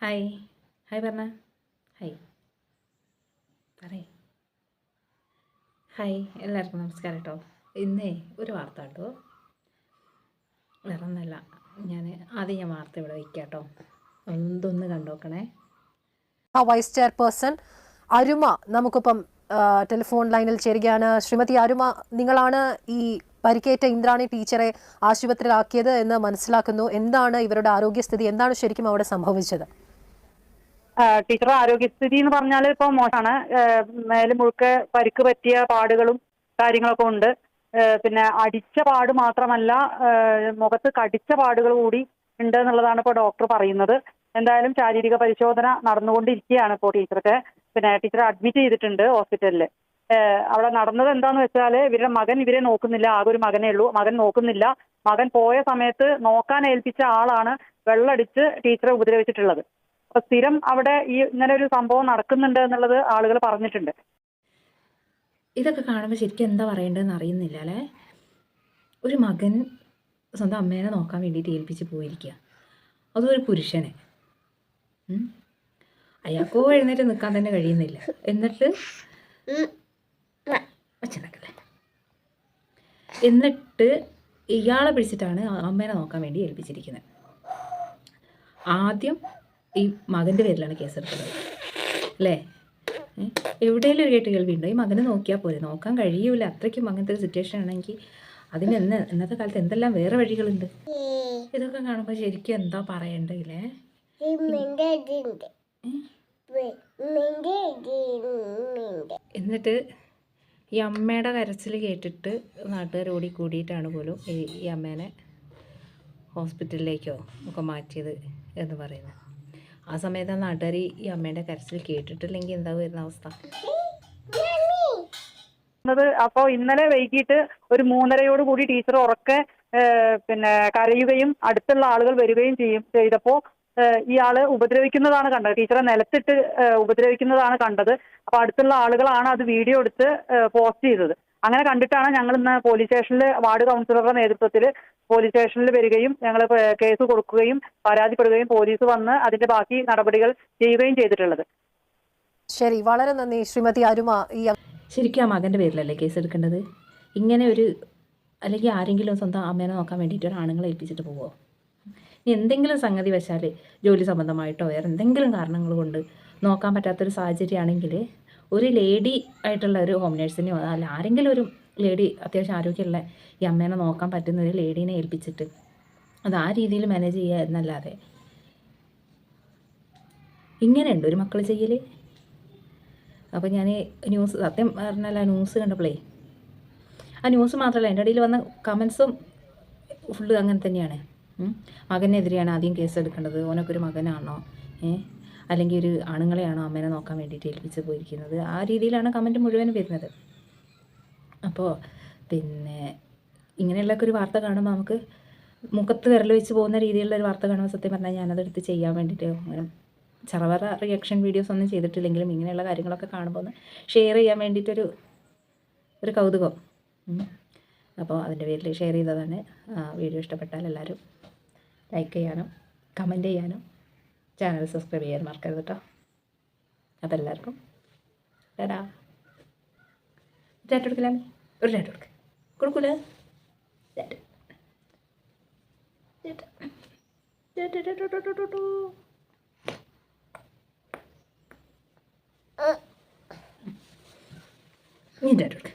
Hi hi പറഞ്ഞ hi പറയേ. Hi എല്ലാവർക്കും നമസ്കാരം കേട്ടോ ഇന്നേ ഒരു വാർത്ത കേട്ടോ വേറെ ഒന്നല്ല ഞാൻ ആദ്യം ഞാൻ വാർത്ത ഇവിടെ വയ്ക്കാം കേട്ടോ എന്തൊന്ന് കണ്ടോക്കണേ. ആ വൈസ് ചെയർപേഴ്സൺ അരുമ നമുക്കിപ്പം ടെലിഫോൺ ലൈനിൽ ചേരുകയാണ്. ശ്രീമതി അരുമ നിങ്ങളാണ് ഈ പരിക്കേറ്റ ഇന്ദ്രാണി ടീച്ചറെ ആശുപത്രിയിലാക്കിയത് എന്ന് മനസ്സിലാക്കുന്നു. എന്താണ് ഇവരുടെ ആരോഗ്യസ്ഥിതി? എന്താണ് ശരിക്കും അവിടെ സംഭവിച്ചത്? ടീച്ചർ ആരോഗ്യസ്ഥിതി എന്ന് പറഞ്ഞാൽ ഇപ്പോൾ മോശമാണ് മേൽ മുഴുക്കെ പരിക്ക് പറ്റിയ പാടുകളും കാര്യങ്ങളൊക്കെ ഉണ്ട്. പിന്നെ അടിച്ച പാട് മാത്രമല്ല മുഖത്ത് കടിച്ച പാടുകൾ കൂടി ഉണ്ട് എന്നുള്ളതാണ് ഇപ്പോൾ ഡോക്ടർ പറയുന്നത്. എന്തായാലും ശാരീരിക പരിശോധന നടന്നുകൊണ്ടിരിക്കുകയാണ് ഇപ്പോൾ ടീച്ചർക്ക്. പിന്നെ ടീച്ചർ അഡ്മിറ്റ് ചെയ്തിട്ടുണ്ട് ഹോസ്പിറ്റലിൽ അവിടെ നടന്നത് എന്താന്ന് വെച്ചാൽ ഇവരുടെ മകൻ ഇവരെ നോക്കുന്നില്ല. ആകെ ഒരു മകനേ ഉള്ളൂ. മകൻ നോക്കുന്നില്ല. മകൻ പോയ സമയത്ത് നോക്കാൻ ഏൽപ്പിച്ച ആളാണ് വെള്ളടിച്ച് ടീച്ചറെ ഉപദ്രവിച്ചിട്ടുള്ളത്. സ്ഥിരം അവിടെ ഈ ഇങ്ങനെ ഒരു സംഭവം നടക്കുന്നുണ്ട് എന്നുള്ളത് ആളുകൾ പറഞ്ഞിട്ടുണ്ട്. ഇതൊക്കെ കാണുമ്പോൾ ശരിക്കും എന്താ പറയേണ്ടതെന്ന് അറിയുന്നില്ല അല്ലേ? ഒരു മകൻ സ്വന്തം അമ്മേനെ നോക്കാൻ വേണ്ടിയിട്ട് ഏൽപ്പിച്ച് പോയിരിക്കുക അതും ഒരു പുരുഷനെ. അയാൾക്കോ എഴുന്നേറ്റ് നിൽക്കാൻ തന്നെ കഴിയുന്നില്ല. എന്നിട്ട്? അച്ഛനക്കല്ലേ എന്നിട്ട് ഇയാളെ പിടിച്ചിട്ടാണ് അമ്മേനെ നോക്കാൻ വേണ്ടി ഏൽപ്പിച്ചിരിക്കുന്നത് ആദ്യം ഈ മകന്റെ പേരിലാണ് കേസെടുത്തത്. അല്ലേ? എവിടെയെങ്കിലും ഒരു കേട്ട് കേൾവി ഉണ്ടോ ഈ മകനെ നോക്കിയാൽ പോരെ. നോക്കാൻ കഴിയൂല. അത്രയ്ക്കും അങ്ങനത്തെ ഒരു സിറ്റുവേഷൻ ആണെങ്കിൽ അതിന് എന്ന് ഇന്നത്തെ കാലത്ത് എന്തെല്ലാം വേറെ വഴികളുണ്ട്? ഇതൊക്കെ കാണുമ്പോൾ ശരിക്കും എന്താ പറയണ്ടേ എന്നിട്ട് ഈ അമ്മയുടെ കരച്ചിൽ കേട്ടിട്ട് നാട്ടുകാർ ഓടി കൂടിയിട്ടാണ് പോലും ഈ ഈ അമ്മേനെ ഹോസ്പിറ്റലിലേക്കോ ഒക്കെ മാറ്റിയത് എന്ന് പറയുന്നത്. ആ സമയത്ത് ആ നാട്ടുകാർ ഈ അമ്മേന്റെ കരച്ചിൽ കേട്ടിട്ടില്ലെങ്കിൽ എന്താ വരുന്ന അവസ്ഥ? അപ്പോൾ ഇന്നലെ വൈകിട്ട് ഒരു മൂന്നരയോട് കൂടി ടീച്ചർ ഉറക്കെ പിന്നെ കരയുകയും അടുത്തുള്ള ആളുകൾ വരികയും ചെയ്യും ചെയ്തപ്പോ ഇയാൾ ഉപദ്രവിക്കുന്നതാണ് കണ്ടത്. ടീച്ചറെ നിലത്തിട്ട് ഉപദ്രവിക്കുന്നതാണ് കണ്ടത്. അപ്പൊ അടുത്തുള്ള ആളുകളാണ് അത് വീഡിയോ എടുത്ത് പോസ്റ്റ് ചെയ്തത്. അങ്ങനെ കണ്ടിട്ടാണ് ഞങ്ങൾ ഇന്ന് പോലീസ് സ്റ്റേഷനിൽ വാർഡ് കൗൺസിലറുടെ നേതൃത്വത്തിൽ പോലീസ് സ്റ്റേഷനിൽ വരികയും ഞങ്ങൾ കേസ് കൊടുക്കുകയും പരാതിപ്പെടുകയും പോലീസ് വന്ന് അതിന്റെ ബാക്കി നടപടികൾ ചെയ്യുകയും ചെയ്തിട്ടുള്ളത്. ശരി വളരെ നന്ദി ശ്രീമതി അരുമ. ഈ ശരിക്കും ആ മകന്റെ പേരിലല്ലേ കേസ് എടുക്കേണ്ടത്? ഇങ്ങനെ ഒരു അല്ലെങ്കിൽ ആരെങ്കിലും സ്വന്തം അമ്മേനെ നോക്കാൻ വേണ്ടിയിട്ട് ഒരു ആണുങ്ങളെ ഏൽപ്പിച്ചിട്ട് പോവോ? ഇനി എന്തെങ്കിലും സംഗതി വെച്ചാൽ ജോലി സംബന്ധമായിട്ടോ വേറെ എന്തെങ്കിലും കാരണങ്ങൾ കൊണ്ട് നോക്കാൻ പറ്റാത്തൊരു സാഹചര്യമാണെങ്കിൽ ഒരു ലേഡി ആയിട്ടുള്ള ഒരു ഹോം നേഴ്സിനെയോ അല്ല ആരെങ്കിലും ഒരു ലേഡി അത്യാവശ്യം ആരോഗ്യമുള്ള ഈ അമ്മേനെ നോക്കാൻ പറ്റുന്ന ഒരു ലേഡീനെ ഏൽപ്പിച്ചിട്ട് അത് ആ രീതിയിൽ മാനേജ് ചെയ്യുക എന്നല്ലാതെ. ഇങ്ങനെയുണ്ട് ഒരു മക്കൾ ചെയ്യൽ അപ്പോൾ ഞാൻ ന്യൂസ് സത്യം പറഞ്ഞാൽ ആ ന്യൂസ് കണ്ടപ്പോഴേ ആ ന്യൂസ് മാത്രമല്ല എന്റെ ഇടയിൽ വന്ന കമൻസും ഫുള്ള് അങ്ങനെ തന്നെയാണ്. മകനെതിരെയാണ് ആദ്യം കേസ് എടുക്കേണ്ടത്. ഓനൊക്കെ ഒരു മകനാണോ? ഏ? അല്ലെങ്കിൽ ഒരു ആണുങ്ങളെയാണോ അമ്മേനെ നോക്കാൻ വേണ്ടിയിട്ട് ഏൽപ്പിച്ച് പോയിരിക്കുന്നത്? ആ രീതിയിലാണ് കമന്റ് മുഴുവനും വരുന്നത്. അപ്പോൾ പിന്നെ ഇങ്ങനെയുള്ളൊക്കെ ഒരു വാർത്ത കാണുമ്പോൾ നമുക്ക് മുഖത്ത് വിരൽ വെച്ച് പോകുന്ന രീതിയിലുള്ള ഒരു വാർത്ത കാണുമ്പോൾ സത്യം പറഞ്ഞാൽ ഞാനതെടുത്ത് ചെയ്യാൻ വേണ്ടിയിട്ട് ചറവറ റിയാക്ഷൻ വീഡിയോസ് ഒന്നും ചെയ്തിട്ടില്ലെങ്കിലും ഇങ്ങനെയുള്ള കാര്യങ്ങളൊക്കെ കാണുമ്പോൾ ഒന്ന് ഷെയർ ചെയ്യാൻ വേണ്ടിയിട്ടൊരു ഒരു കൗതുകം. അപ്പോൾ അതിന്റെ പേരിൽ ഷെയർ ചെയ്തതാണ്. വീഡിയോ ഇഷ്ടപ്പെട്ടാൽ എല്ലാവരും ലൈക്ക് ചെയ്യാനും കമന്റ് ചെയ്യാനും ചാനൽ സബ്സ്ക്രൈബ് ചെയ്യാൻ മറക്കരുത് കേട്ടോ അതെല്ലാവർക്കും ടാ ചാറ്റ് കൊടുക്കില്ല? ഒരു ചാറ്റ് കൊടുക്ക. കൊടുക്കൂല? ചാറ്റ് ചാറ്റ് കൊടുക്ക്.